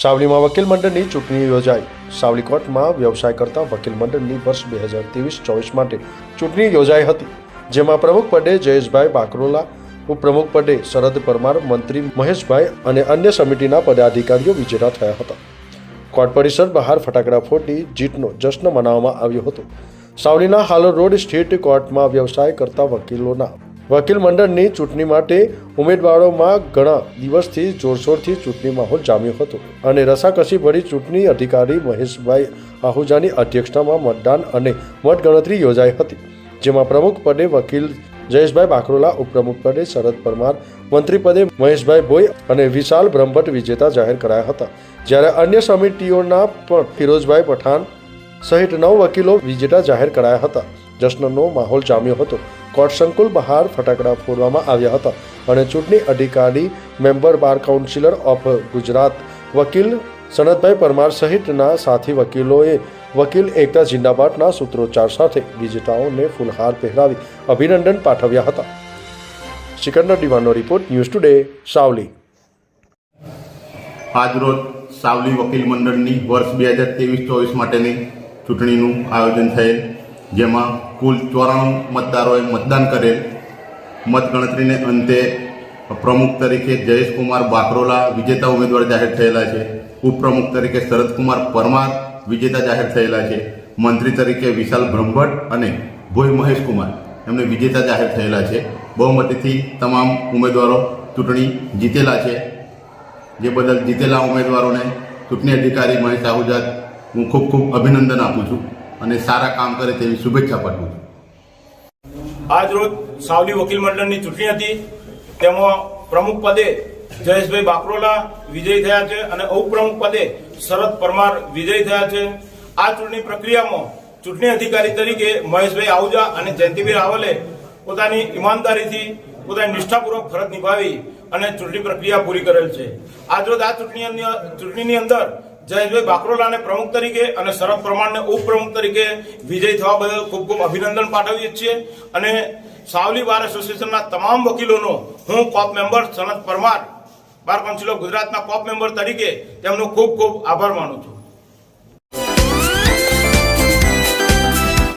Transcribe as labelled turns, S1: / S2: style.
S1: સાવલીમાં વકીલ મંડળની ચૂંટણી યોજાઈ. સાવલી કોર્ટમાં વ્યવસાય કરતા વકીલ મંડળની વર્ષ બે હજાર ત્રેવીસ ચોવીસ માટે ચૂંટણી યોજાઈ હતી, જેમાં પ્રમુખ પદે જયેશભાઈ બાકરોલા, ઉપપ્રમુખ પદે શરદ પરમાર, મંત્રી મહેશભાઈ અને અન્ય સમિતિના પદાધિકારીઓ વિજેતા થયા હતા. કોર્ટ પરિસર બહાર ફટાકડા ફોટી જીતનો જશ્ન મનાવવામાં આવ્યો હતો. સાવલીના હાલોર રોડ સ્થિત કોર્ટમાં વ્યવસાય કરતા વકીલોના વકીલ મંડળની ચૂંટણી માટે ઉમેદવારોમાં ઘણા દિવસથી જોરશોરથી ચૂંટણી માહોલ જામ્યો હતો અને રસાકસી ભરી ચૂંટણી અધિકારી મહેશભાઈ આહુજાની અધ્યક્ષતામાં મતદાન અને મતગણતરી યોજાઈ હતી, જેમાં પ્રમુખ પદે વકીલ જયેશભાઈ બાકરોલા ઉપપ્રમુખ પદે શરદ પરમાર, મંત્રી પદે મહેશભાઈ ભોઈ અને વિશાલ બ્રહ્મભટ્ટ વિજેતા જાહેર કરાયા હતા. જ્યારે અન્ય સમિતિઓના પણ ફિરોજભાઈ પઠાણ સહિત નવ વકીલો વિજેતા જાહેર કરાયા હતા. જશ્નનો માહોલ જામ્યો હતો. કોર્ટ સંકુલ બહાર ફટાકડા ફોડવામાં આવ્યા હતા અને ચૂંટણી અધિકારી, member bar councillor of Gujarat, વકીલ સનતભાઈ પરમાર સહિતના સાથી વકીલોએ વકીલ એકતા જિંદાબાદના સૂત્રોચ્ચાર સાથે વિજેતાઓને ફૂલહાર પહેરાવી અભિનંદન પાઠવ્યા હતા. સિકંદર દિવાનો રિપોર્ટ ન્યૂઝ ટુડે, સાવલી.
S2: આજરોજ સાવલી વકીલ મંડળની વર્ષ બે હજાર તેવીસ ચોવીસ માટેની ચૂંટણીનું આયોજન થયેલ, જેમાં કુલ ચોરાણું મતદારોએ મતદાન કરેલ. મતગણતરીને અંતે પ્રમુખ તરીકે જયેશકુમાર બાકરોલા વિજેતા ઉમેદવાર જાહેર થયેલા છે. ઉપપ્રમુખ તરીકે શરદકુમાર પરમાર વિજેતા જાહેર થયેલા છે. મંત્રી તરીકે વિશાલ બ્રહ્મભટ્ટ અને ભોઈ મહેશકુમાર એમને વિજેતા જાહેર થયેલા છે. બહુમતીથી તમામ ઉમેદવારો ચૂંટણી જીતેલા છે. જે બદલ જીતેલા ઉમેદવારોને ચૂંટણી અધિકારી મહેશ આહુજા, હું ખૂબ ખૂબ અભિનંદન આપું છું. અને સારા કામ કરે તેવી શુભેચ્છા પાઠવું છું.
S3: આજ રોજ સાવલી વકીલ મંડળની ચૂંટણી હતી. તેમાં પ્રમુખ પદે જયેશભાઈ બાકરોલા વિજયી થયા છે અને ઉપપ્રમુખ પદે શરદ પરમાર વિજયી થયા છે. આ ચૂંટણી પ્રક્રિયામાં ચૂંટણી અધિકારી તરીકે મહેશભાઈ આહુજા અને જયંતિભાઈ રાવલે પોતાની ઈમાનદારીથી પોતાની નિષ્ઠાપૂર્વક ફરજ નિભાવી અને ચૂંટણી પ્રક્રિયા પૂરી કરેલ છે. આજરોજ આ ચૂંટણી ચૂંટણીની અંદર જયેશભાઈ બાકરોલાને પ્રમુખ તરીકે અને શરદ પ્રમાણને ઉપપ્રમુખ તરીકે વિજય થવા બદલ ખૂબ ખૂબ અભિનંદન પાઠવીએ છીએ. અને સાવલી બાર એસોસિએશનના તમામ વકીલોનો હું co-op member Sanat Parmar, bar council of ગુજરાતના કોપ મેમ્બર તરીકે તેમનો ખૂબ ખૂબ આભાર માનું છું.